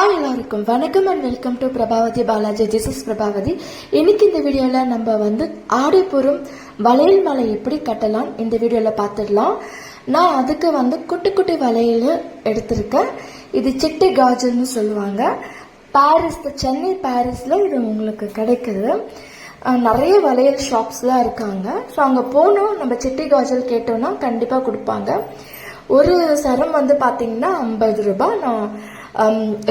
Hi எல்லாருக்கும் வணக்கம் and welcome to Prabhavathi Balaji Jesus Prabhavathi இன்னைக்கு இந்த வீடியோவில் நம்ம வந்து ஆடிப்புறம் வளையல் மலை எப்படி கட்டலாம் இந்த வீடியோவில் பார்த்துடலாம் நான் அதுக்கு வந்து குட்டி குட்டி வளையல் எடுத்திருக்கேன். இது சிட்டி காஜல்னு சொல்லுவாங்க. பாரிஸ் சென்னை பாரிஸில் இது உங்களுக்கு கிடைக்குது. நிறைய வளையல் ஷாப்ஸ்லாம் இருக்காங்க. ஸோ அங்கே போனோம் நம்ம சிட்டி காஜல் கேட்டோம்னா கண்டிப்பாக கொடுப்பாங்க. ஒரு சரம் வந்து பார்த்தீங்கன்னா ஐம்பது ரூபாய். நான்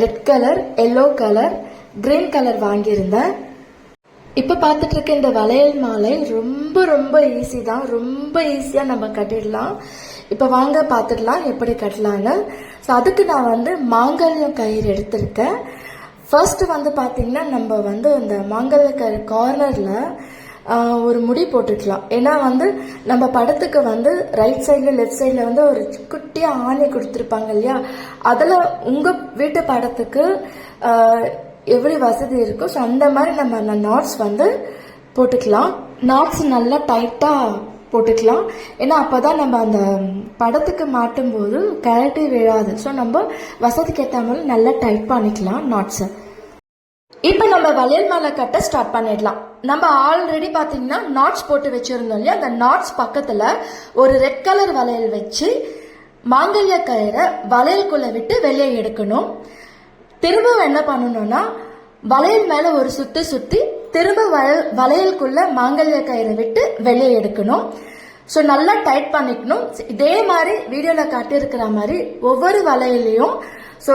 red colour yellow colour green colour வாங்கியிருந்தேன். இப்போ பார்த்துட்டு இருக்க இந்த வளையல் மாலை ரொம்ப ரொம்ப ஈஸி தான். ரொம்ப ஈஸியாக நம்ம கட்டிடலாம். இப்போ வாங்க பார்த்துடலாம் எப்படி கட்டலான்னு. ஸோ அதுக்கு நான் வந்து மாங்கல்யம் கயிறு எடுத்திருக்கேன். ஃபர்ஸ்ட் வந்து பார்த்தீங்கன்னா நம்ம வந்து இந்த மாங்கல்ய கயிறு கார்னரில் ஒரு முடி போட்டுக்கலாம் ஏன்னா வந்து நம்ம படத்துக்கு வந்து ரைட் சைடில் லெஃப்ட் சைடில் வந்து ஒரு குட்டியாக ஆணி கொடுத்துருப்பாங்க இல்லையா? அதில் உங்கள் வீட்டு படத்துக்கு எவ்வளோ எப்படி வசதி இருக்கோ ஸோ அந்த மாதிரி நம்ம அந்த நாட்ஸ் வந்து போட்டுக்கலாம். நாட்ஸ் நல்லா டைட்டாக போட்டுக்கலாம். ஏன்னா அப்பதான் நம்ம அந்த படத்துக்கு மாட்டும் போது கழட்டி விழாது ஸோ நம்ம வசதிக்கு ஏற்ற மாதிரி நல்லா டைட் பண்ணிக்கலாம் நாட்ஸை இப்போ நம்ம வளையல் மாலை கட்ட ஸ்டார்ட் பண்ணிடலாம். நம்ம ஆல்ரெடி பார்த்தீங்கன்னா நாட்ஸ் போட்டு வச்சுருந்தோம் இல்லையா? அந்த நாட்ஸ் பக்கத்தில் ஒரு ரெட் கலர் வளையல் வச்சு மாங்கல்ய கயிறை வளையலுக்குள்ளே விட்டு வெளியே எடுக்கணும். திரும்பவும் என்ன பண்ணணும்னா வளையல் மேலே ஒரு சுற்றி சுற்றி திரும்ப வளையல் வளையலுக்குள்ளே மாங்கல்ய கயிறை விட்டு வெளியே எடுக்கணும். ஸோ நல்லா டைட் பண்ணிக்கணும். இதே மாதிரி வீடியோவில் காட்டியிருக்கிற மாதிரி ஒவ்வொரு வளையலையும் ஸோ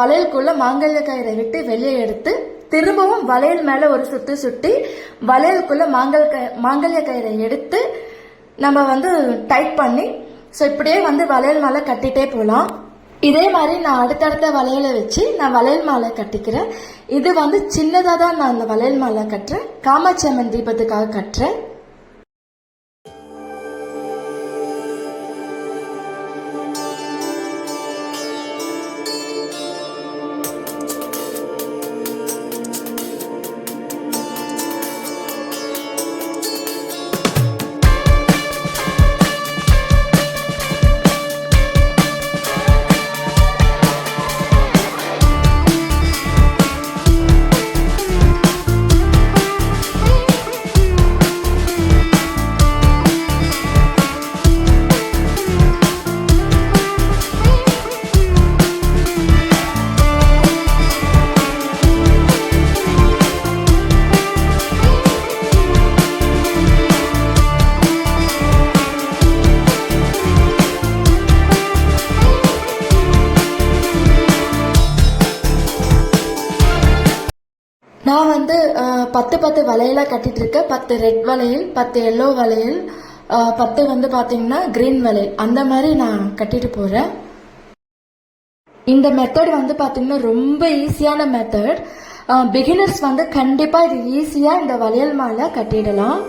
வளையலுக்குள்ள மாங்கல்ய கயிறை விட்டு வெளியே எடுத்து திரும்பவும் வளையல் மேல ஒரு சுத்து சுற்றி வளையலுக்குள்ள மாங்கல் கய மாங்கல்ய கயிறை எடுத்து நம்ம வந்து டைட் பண்ணி ஸோ இப்படியே வந்து வளையல் மாலை கட்டிட்டே போகலாம் இதே மாதிரி நான் அடுத்தடுத்த வளையலை வச்சு நான் வளையல் மாலை கட்டிக்கிறேன். இது வந்து சின்னதாக தான் நான் அந்த வளையல் மாலை கட்டுறேன். காமாட்சி அம்மன் தீபத்துக்காக கட்டுறேன். பத்து பத்து வளையலாக கட்டிட்டு இருக்க பத்து ரெட் வளையல் பத்து எல்லோ வளையல் பத்து வந்து பார்த்தீங்கன்னா கிரீன் வளையல் அந்த மாதிரி நான் கட்டிட்டு போகிறேன் இந்த மெத்தட் வந்து பார்த்தீங்கன்னா ரொம்ப ஈஸியான மெத்தட் பிகினர்ஸ் வந்து கண்டிப்பாக இது ஈஸியாக இந்த வளையல் மாலை கட்டிடலாம்.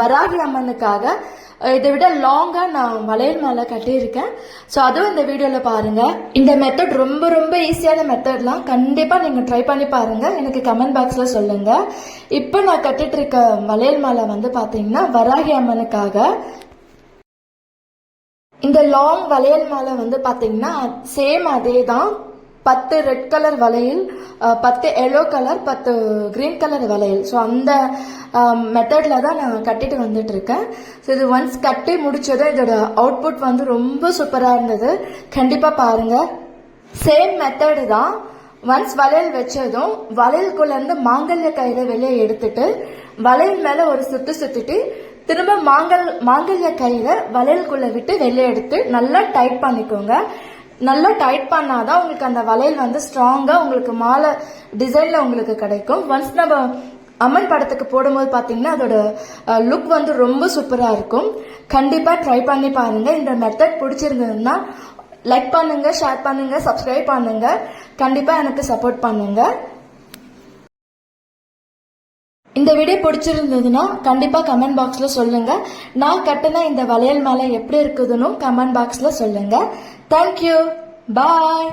வராகி அம்மனுக்காக இதை விட லாங்காக நான் வளையல் மாலை கட்டியிருக்கேன். ஸோ அதுவும் இந்த வீடியோவில் பாருங்கள் இந்த மெத்தட் ரொம்ப ரொம்ப ஈஸியான மெத்தட்லாம் கண்டிப்பாக நீங்கள் ட்ரை பண்ணி பாருங்கள் எனக்கு கமெண்ட் பாக்ஸில் சொல்லுங்கள் இப்போ நான் கட்டிட்டு இருக்க வளையல் மாலை வந்து பார்த்தீங்கன்னா வராகி அம்மனுக்காக. இந்த லாங் வளையல் மாலை வந்து பார்த்தீங்கன்னா சேம் அதே தான் பத்து ரெட் கலர் வளையல் பத்து எல்லோ கலர் பத்து கிரீன் கலர் வளையல் ஸோ அந்த மெத்தடில் தான் நான் கட்டிட்டு வந்துட்டு இருக்கேன் ஸோ இது ஒன்ஸ் கட்டி முடிச்சதும் இதோட அவுட்புட் வந்து ரொம்ப சூப்பராக இருந்தது. கண்டிப்பாக பாருங்கள் சேம் மெத்தடு தான் ஒன்ஸ் வளையல் வச்சதும் வளையல்குள்ளேருந்து மாங்கல்ய கயிறை வெளியே எடுத்துட்டு வளையல் மேலே ஒரு சுற்று சுற்றிட்டு திரும்ப மாங்கல் மாங்கல்ய கயிறை வளையல்குள்ளே விட்டு வெளியே எடுத்து நல்லா டைட் பண்ணிக்கோங்க. நல்லா டைட் பண்ணாதான் உங்களுக்கு அந்த வளையல் வந்து ஸ்ட்ராங்கா உங்களுக்கு மாலை டிசைன்ல உங்களுக்கு கிடைக்கும். ஒன்ஸ் நம்ம அம்மன் படத்துக்கு போடும்போது பார்த்தீங்கன்னா அதோட லுக் வந்து ரொம்ப சூப்பராக இருக்கும். கண்டிப்பாக ட்ரை பண்ணி பாருங்கள் இந்த மெத்தட் பிடிச்சிருந்ததுன்னா லைக் பண்ணுங்கள் ஷேர் பண்ணுங்கள் சப்ஸ்கிரைப் பண்ணுங்கள் கண்டிப்பாக எனக்கு சப்போர்ட் பண்ணுங்கள் இந்த வீடியோ பிடிச்சிருந்ததுன்னா கண்டிப்பாக கமெண்ட் பாக்ஸில் சொல்லுங்கள் நான் கட்டின இந்த வளையல் மேலே எப்படி இருக்குதுன்னு கமெண்ட் பாக்ஸில் சொல்லுங்கள் தேங்க்யூ பாய்